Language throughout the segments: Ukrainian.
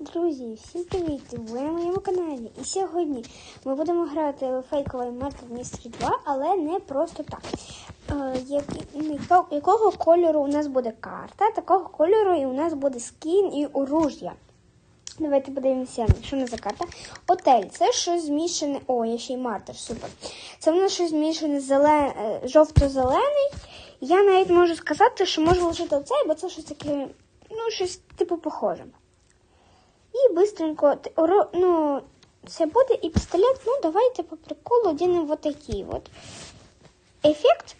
Друзі, всім привіт! Ви на моєму каналі. І сьогодні ми будемо грати фейковий Murder Mystery 2, але не просто так. Е, як- яко- якого кольору у нас буде карта, такого кольору і у нас буде скін і оружя. Давайте подивимося, що у нас за карта. Отель. Це щось змішане. О, я ще й мартер, супер. Це в нас щось змішане зелен... е, жовто-зелений. Я навіть можу сказати, що можу лишити оцей, бо це щось таке, ну, щось типу похоже. І быстренько, т- оро- ну, це буде і пістолет, ну, давайте по приколу одінемо вот такий вот. Ефект,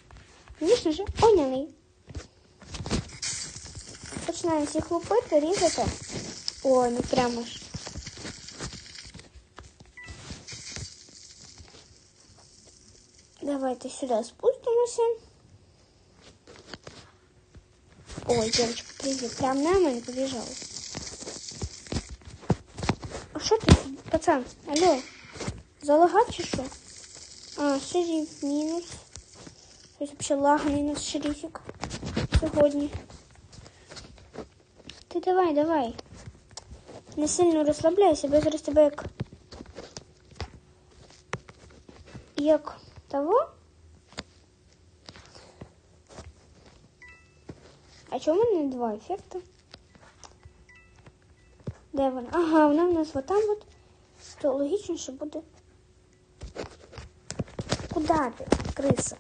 звісно ж, оняний. Починаємо всіх лупити, різати. Ой, ну прямо ж. Давайте сюди спустимося. Ой, девочка, привет. Прям на мене побіжала. Пацан? Алло, залагав чи що? А, шериф мінус. Щось лаганий у нас шерифик сьогодні. Ти давай, давай. Не сильно розслабляйся, бо я зараз тебе як. Як того? А чому в мене два ефекти? Де вона? Ага, вона в нас вот там от. То логічно, що буде. Куда ти, криса?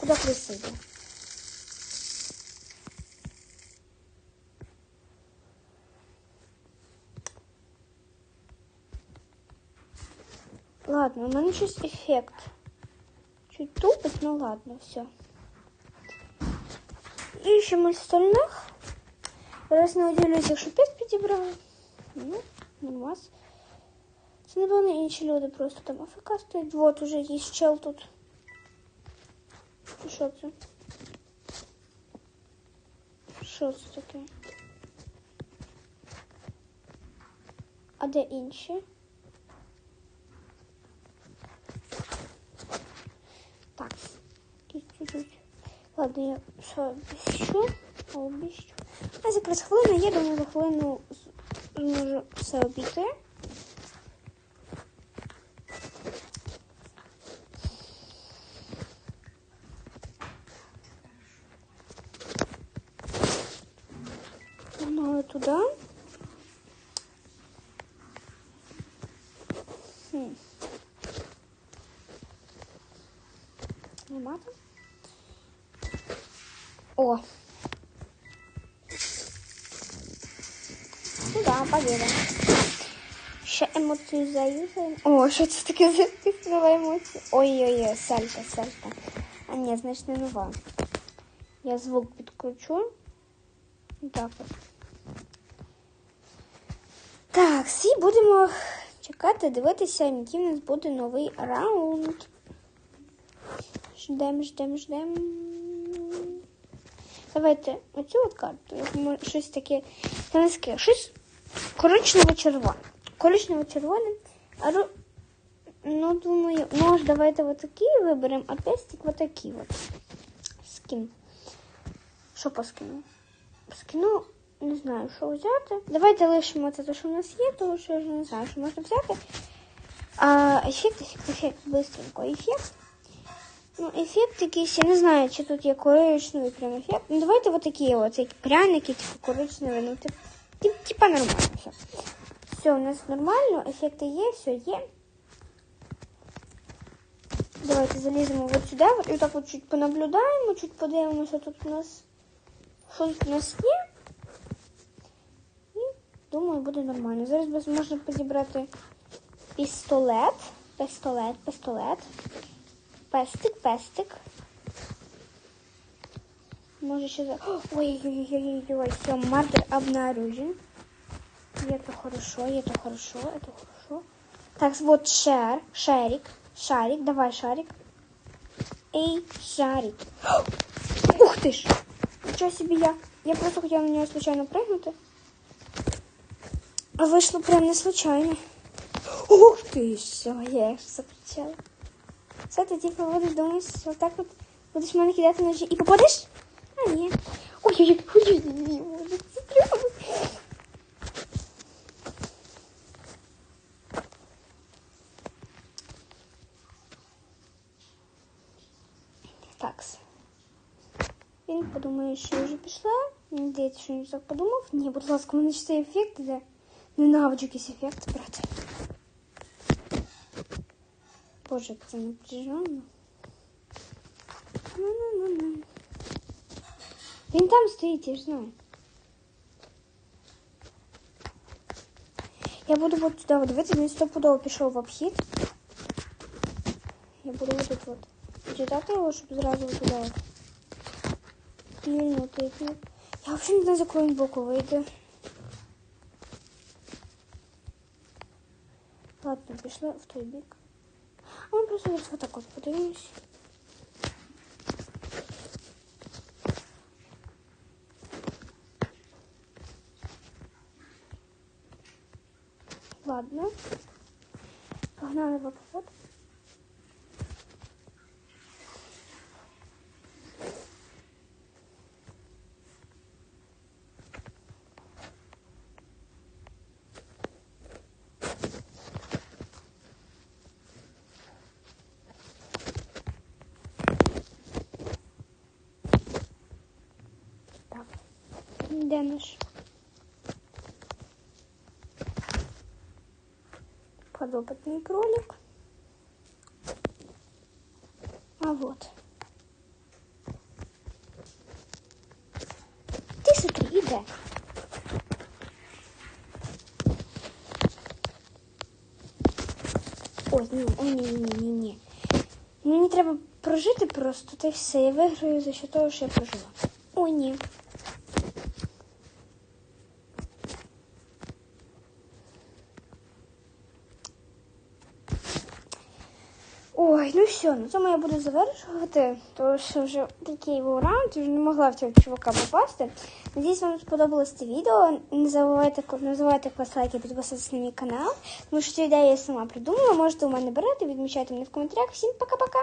Куди криса йде? Ладно, у мене щось ефект. Чуть тупить, ну ладно, все. Ищем остальных. Раз не удивлюсь, якщо 5 підібрали. Ну, нормас. Це, напевно, інші люди просто там АФК стоять. Вот уже є чел тут. Що це? Що це таке? А де інші? Так, чуть-чуть. Ладно, я все обіщу, обіщу. А якраз хвилина, я думаю, за хвилину зможу все обійти. Погнали туди. Хм. Нема? О. Ну да, победа. Ще емоцію заюзаємо. О, що це таке за пісова емоція? Ой-ой-ой, салька, салька. А ні, значить не нова. Я звук підключу. Так от. Так, всі будемо чекати, дивитися, який у нас буде новий раунд. Ждем, ждем, ждем. Давайте оцю от карту. Щось таке. Таке, щось коричнево-червоне. Коричнево-червоне. Ну, думаю, може, давайте вот такі виберемо, а пестик вот такі от. Скін. Що по скину? По скину не знаю, що взяти. Давайте лишимо це, те, що в нас є, тому що я вже не знаю, що можна взяти. А, ефект, ефект, ефект, быстренько, ефект. Ну, ефект якийсь, я не знаю, чи тут є коричневий прям ефект. Ну, давайте вот такі які пряники, типу коричневі, ну, тип, тип, типа нормально все. Все, у нас нормально, ефекти є, все є. Давайте заліземо от сюди, от, і так от чуть понаблюдаємо, чуть подивимося, тут у нас що тут у нас є І думаю, буде нормально. Зараз без- можна підібрати пістолет, пістолет, пістолет. Пестик, пестик. Може ще за... Ой-ой-ой-ой-ой, все, мартер обнаружен. И это хорошо, и это хорошо, это хорошо. Так, вот шер, шарик, шарик, давай шарик. Эй, шарик. Ух ты ж! Ничего себе я. Я просто хотела на нее случайно прыгнуть. А вышло прям не случайно. Ух ты, все, я их закричала. Все, ти типу будеш думати, вот так от будеш мене кидати ножі и попадешь? А ні. Ой-ой-ой, Такс. Він подумає, що я вже пішла. Надіється, що він так подумав. Ні, будь ласка, у мене ще ефект іде. Ненавиджу якийсь ефект, брат. Боже, як це. Ну-ну-ну-ну. Він там стоїть, я знаю. Я буду вот туди от дивитися, він стопудово пішов в обхід. Я буду вот тут вот читати його, щоб зразу от туди от. Пільнути. піль- Я взагалі не знаю, з якого боку вийде. Ладно, пришла в той бік. А ми просто зараз так от подивимось. Ладно. Погнали в обход. Де наш? подопытный кролик. А вот. Ти смотри, іде. Ой, ні, ой, ні, ні, ні, ні, ні. Мені треба прожити просто, та й все. Я виграю за счет того, що я прожила. Ой, ні. Ну все, на цьому я буду завершувати, тому що вже такий був раунд, вже не могла в цього чувака попасти. Надіюсь, вам сподобалось це відео. Не забувайте, не забувайте класти лайки, підписатися на мій канал, тому що цю ідею я сама придумала. Можете у мене брати, відмічайте мене в коментарях. Всім пока-пока!